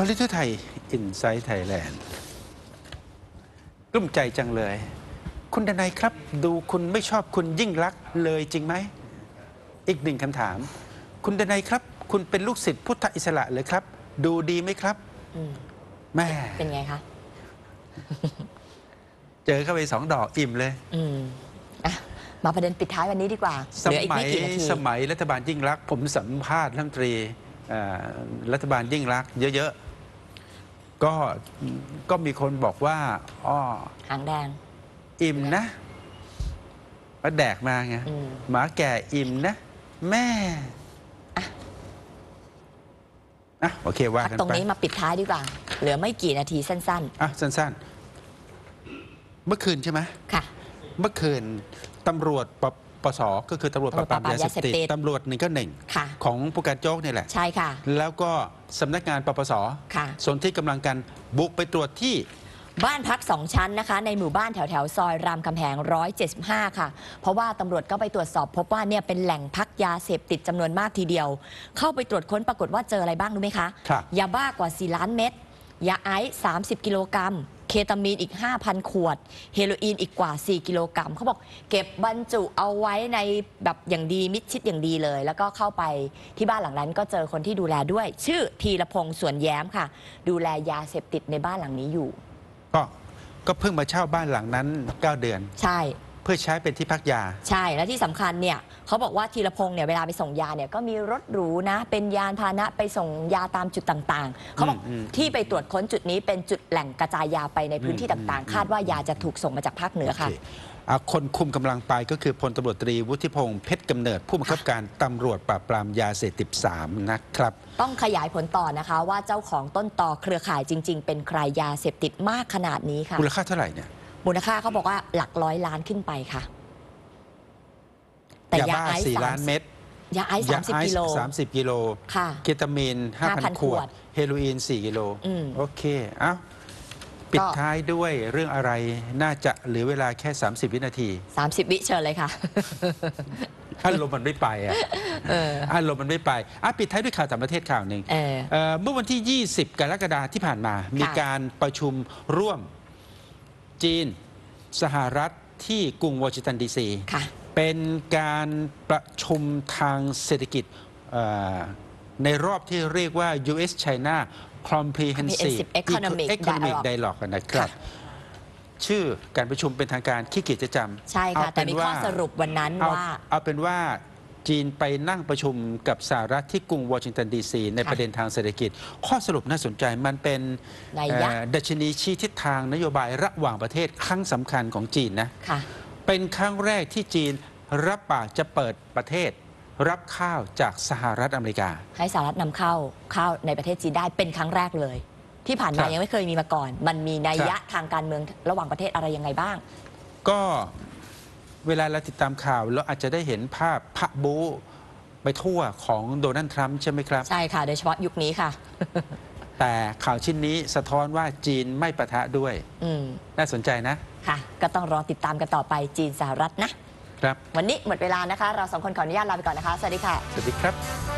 ตอนลิทไทยอินไซต์ไทยแลนด์กลุ้มใจจังเลย คุณดนัยครับ ดูคุณไม่ชอบคุณยิ่งรักษณ์เลยจริงไหม อีกหนึ่งคำถาม คุณดนัยครับ คุณเป็นลูกศิษย์พุทธอิสระเลยครับ ดูดีไหมครับอืมแม่ เป็นไงคะ เจอเข้าไปสองดอกอิ่มเลยอืมอะมาประเด็นปิดท้ายวันนี้ดีกว่าสเหลืออีกมัไม่ยกี่นาทีสมัยรัฐบาลยิ่งรักษณ์ผมสัมภาษณ์รัฐมนตรีเอ่อรัฐบาลยิ่งรักษณ์เยอะๆ ก็ก็มีคนบอกว่าอ้อหางแดง อิ่มนะมาแดกมาไงอืม หมาแก่อิ่มนะ แม่อะโอเคว่าพักกันตรงไปนี้มาปิดท้ายดีกว่า เหลือไม่กี่นาทีสั้นอะสั้นๆ เมื่อคืนใช่ไหม ๆ ค่ะ เมื่อคืนตำรวจป ปสก็คือตำรวจปราบปรามตำรวจปราบปรามยาเสพติดยาเสพติดตำรวจหนึ่งก็หนึ่งค่ะ ของผู้การโจ๊กนี่แหละ ใช่ค่ะ แล้วก็สำนักงานปปสค่ะ ส่วนที่กำลังกันบุกไปตรวจที่บ้านพักสองชั้นนะคะ ในหมู่บ้านแถวแถวๆซอยรามคำแหง 175 ค่ะ เพราะว่าตำรวจก็ไปตรวจสอบพบว่าเนี่ยเป็นแหล่งพักยาเสพติดจำนวนมากทีเดียว เข้าไปตรวจค้นปรากฏว่าเจออะไรบ้างรู้ไหมคะครับยาบ้ากว่า 4 ล้านเม็ดยาไอซ์30 กิโลกรัม เคตามีนอีก 5,000 ขวด เฮโรอีนอีกกว่า 4 กิโลกรัมเขาบอกเก็บบรรจุเอาไว้ในแบบอย่างดีมิดชิดอย่างดีเลย แล้วก็เข้าไปที่บ้านหลังนั้นก็เจอคนที่ดูแลด้วย ชื่อธีรพงศ์สวนแย้มค่ะ ดูแลยาเสพติดในบ้านหลังนี้อยู่ ก็ก็เพิ่งมาเช่าบ้านหลังนั้น 9 เดือน ใช่เพื่อใช้เป็นที่พักยา ใช่และที่สำคัญเนี่ยเขาบอกว่าธีรพงศ์เนี่ยเวลาไปส่งยาเนี่ยก็มีรถหรูนะ เป็นยานพาหนะไปส่งยาตามจุดต่างๆ เขาบอกอืมที่ไปตรวจค้นจุดนี้เป็นจุดแหล่งกระจายยาไปในพื้นที่อืมต่างอืมๆคาดว่ายาจะถูกส่งมาจากภาคเหนือค่ะ โอเคอะคนคุมกำลังไปก็คือพลตำรวจตรีวุฒิพงศ์เพชรกำเนิด ผู้บังคับการตำรวจปราบปรามยาเสพติด3นะครับ ต้องขยายผลต่อนะคะ ว่าเจ้าของต้นต่อเครือข่ายจริง ๆ เป็นใครยาเสพติดมากขนาดนี้ค่ะ มูลค่าเท่าไหร่เนี่ย มูลค่าเขาบอกว่าหลักร้อยล้านขึ้นไปค่ะ แต่ยายาบ้าไอซ์4สามล้านเม็ดยาไอซ์สามสิบกิโล สามสิบกิโลค่ะเคตามีน5,000 5,000ขวดเฮโรอีน4กิโลอืม โอเค เอ้า ปิดท้ายด้วยเรื่องอะไรน่าจะเหลือเวลาแค่ 30 วินาที30วิเชิญเลยค่ะ อารมณ์มันไม่ไปอะเออ อารมณ์มันไม่ไปอะปิดท้ายด้วยข่าวต่างประเทศข่าวหนึ่งเออ เอ่อเมื่อวันที่ 20 กรกฎาคมที่ผ่านมา มีการประชุมร่วม จีน สหรัฐที่กรุงวอชิงตันดีซีค่ะเป็นการประชุมทางเศรษฐกิจเอ่อในรอบที่เรียกว่า US China Comprehensive Comprehensive Economic Economic Dialogue Dialogue นะครับค่ะชื่อการประชุมเป็นทางการขี้เกียจจะจำใช่ค่ะเอาแต่เป็นมีข้อว่าสรุปวันนั้นเอาว่า เอาเป็นว่า จีนไปนั่งประชุมกับสหรัฐที่กรุงวอชิงตันดีซีในค่ะประเด็นทางเศรษฐกิจ ข้อสรุปน่าสนใจมันเป็นนัยยะเอ่อดัชนีชี้ทิศทางนโยบายระหว่างประเทศครั้งสำคัญของจีนนะค่ะเป็นครั้งแรกที่จีนรับปากจะเปิดประเทศ รับข้าวจากสหรัฐอเมริกา ให้สหรัฐนำเข้าข้าวในประเทศจีนได้เป็นครั้งแรกเลย ที่ผ่านครัมาบยังไม่เคยมีมาก่อน มันมีนัยยะครับทางการเมืองระหว่างประเทศอะไรยังไงบ้าง ก็ เวลาเราติดตามข่าวเราอาจจะได้เห็นภาพพระบูไปทั่วของโดนัลด์ทรัมป์ใช่ไหมครับ ใช่ค่ะ โดยเฉพาะยุคนี้ค่ะ แต่ข่าวชิ้นนี้สะท้อนว่าจีนไม่ประทะด้วย อืมน่าสนใจนะ ค่ะ ก็ต้องรอติดตามกันต่อไปจีนสหรัฐนะ ครับ วันนี้หมดเวลานะคะ เราสองคนขออนุญาตลาไปก่อนนะคะ สวัสดีค่ะ สวัสดีครับ